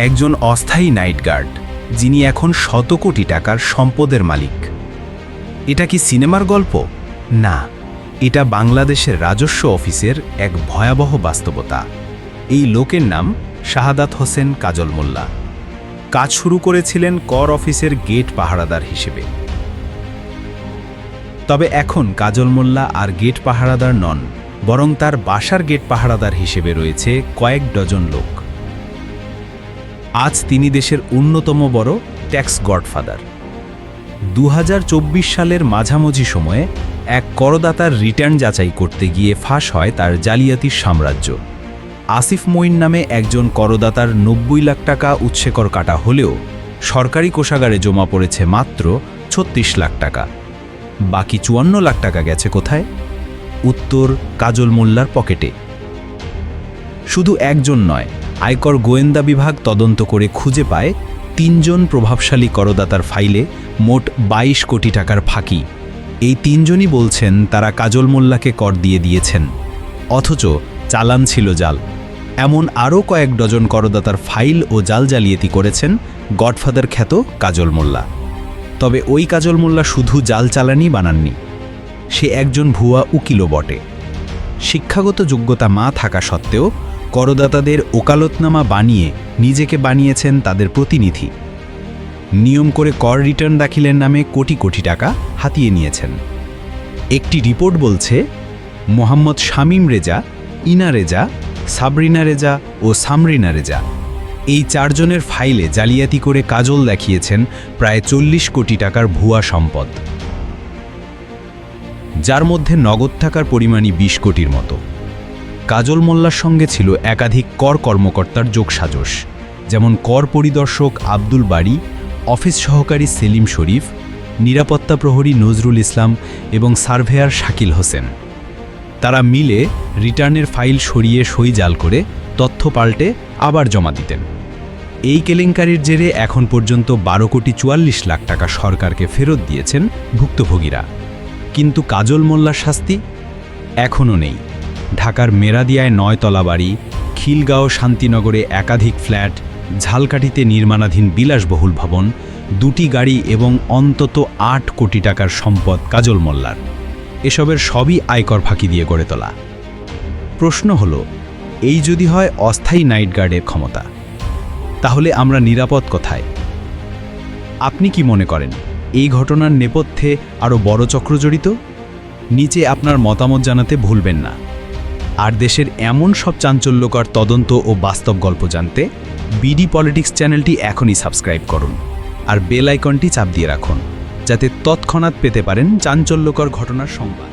একজন অস্থায়ী night guard যিনি এখন শত কোটি টাকার সম্পদের মালিক। এটা কি সিনেমার গল্প? না, এটা বাংলাদেশের রাজস্ব অফিসের এক ভয়াবহ বাস্তবতা। এই লোকের নাম শাহাদাত হোসেন কাজল মোল্লা। কাজ শুরু করেছিলেন কর অফিসের গেট পাহারাদার হিসেবে। তবে এখন কাজল মোল্লা আর গেট পাহারাদার নন, বরং তার বাসার গেট পাহারাদার হিসেবে রয়েছে কয়েক ডজন লোক। আজ তিনি দেশের অন্যতম বড় ট্যাক্স গডফাদার। দু হাজার চব্বিশ সালের মাঝামাঝি সময়ে এক করদাতার রিটার্ন যাচাই করতে গিয়ে ফাঁস হয় তার জালিয়াতির সাম্রাজ্য। আসিফ মঈন নামে একজন করদাতার নব্বই লাখ টাকা উৎসেকর কাটা হলেও সরকারি কোষাগারে জমা পড়েছে মাত্র ছত্রিশ লাখ টাকা। বাকি চুয়ান্ন লাখ টাকা গেছে কোথায়? উত্তর কাজল মোল্লার পকেটে। শুধু একজন নয় আয়কর গোয়েন্দা বিভাগ তদন্ত করে খুঁজে পায় তিনজন প্রভাবশালী করদাতার ফাইলে মোট ২২ কোটি টাকার ফাঁকি। এই তিনজনই বলছেন তারা কাজল মোল্লাকে কর দিয়ে দিয়েছেন। অথচ চালান ছিল জাল। এমন আরও কয়েক ডজন করদাতার ফাইল ও জাল জালিয়াতি করেছেন গডফাদার খ্যাত কাজল মোল্লা। তবে ওই কাজল মোল্লা শুধু জাল চালানি বানাননি, সে একজন ভুয়া উকিলও বটে। শিক্ষাগত যোগ্যতা মা থাকা সত্ত্বেও করদাতাদের ওকালতনামা বানিয়ে নিজেকে বানিয়েছেন তাদের প্রতিনিধি। নিয়ম করে কর রিটার্ন দাখিলের নামে কোটি কোটি টাকা হাতিয়ে নিয়েছেন। একটি রিপোর্ট বলছে, মোহাম্মদ শামীম রেজা, ইনা রেজা, সাবরিনা রেজা ও সামরিনা রেজা এই চারজনের ফাইলে জালিয়াতি করে কাজল দেখিয়েছেন প্রায় চল্লিশ কোটি টাকার ভুয়া সম্পদ। যার মধ্যে নগদ থাকার পরিমাণই বিশ কোটির মতো। কাজল মোল্লার সঙ্গে ছিল একাধিক কর কর্মকর্তার যোগসাজশ, যেমন কর পরিদর্শক আব্দুল বাড়ি অফিস সহকারী সেলিম শরীফ, নিরাপত্তা প্রহরী নজরুল ইসলাম এবং সার্ভেয়ার শাকিল হোসেন। তারা মিলে রিটার্নের ফাইল সরিয়ে সই জাল করে তথ্য পাল্টে আবার জমা দিতেন। এই কেলেঙ্কারির জেরে এখন পর্যন্ত বারো কোটি চুয়াল্লিশ লাখ টাকা সরকারকে ফেরত দিয়েছেন ভুক্তভোগীরা। কিন্তু কাজল মোল্লার শাস্তি এখনও নেই। ঢাকার মেরাদিয়ায় নয়তলা বাড়ি, খিলগাঁও শান্তিনগরে একাধিক ফ্ল্যাট, ঝালকাঠিতে নির্মাণাধীন বিলাসবহুল ভবন, দুটি গাড়ি এবং অন্তত আট কোটি টাকার সম্পদ কাজল মোল্লার। এসবের সবই আয়কর ফাঁকি দিয়ে গড়ে তোলা। প্রশ্ন হল, এই যদি হয় অস্থায়ী নাইট গার্ডের ক্ষমতা, তাহলে আমরা নিরাপদ কোথায়? আপনি কি মনে করেন, এই ঘটনার নেপথ্যে আরও বড় চক্র জড়িত? নিচে আপনার মতামত জানাতে ভুলবেন না। আর দেশের এমন সব চাঞ্চল্যকর তদন্ত ও বাস্তব গল্প জানতে বিডি পলিটিক্স চ্যানেলটি এখনই সাবস্ক্রাইব করুন আর বেল আইকনটি চাপ দিয়ে রাখুন, যাতে তৎক্ষণাৎ পেতে পারেন চাঞ্চল্যকর ঘটনার সংবাদ।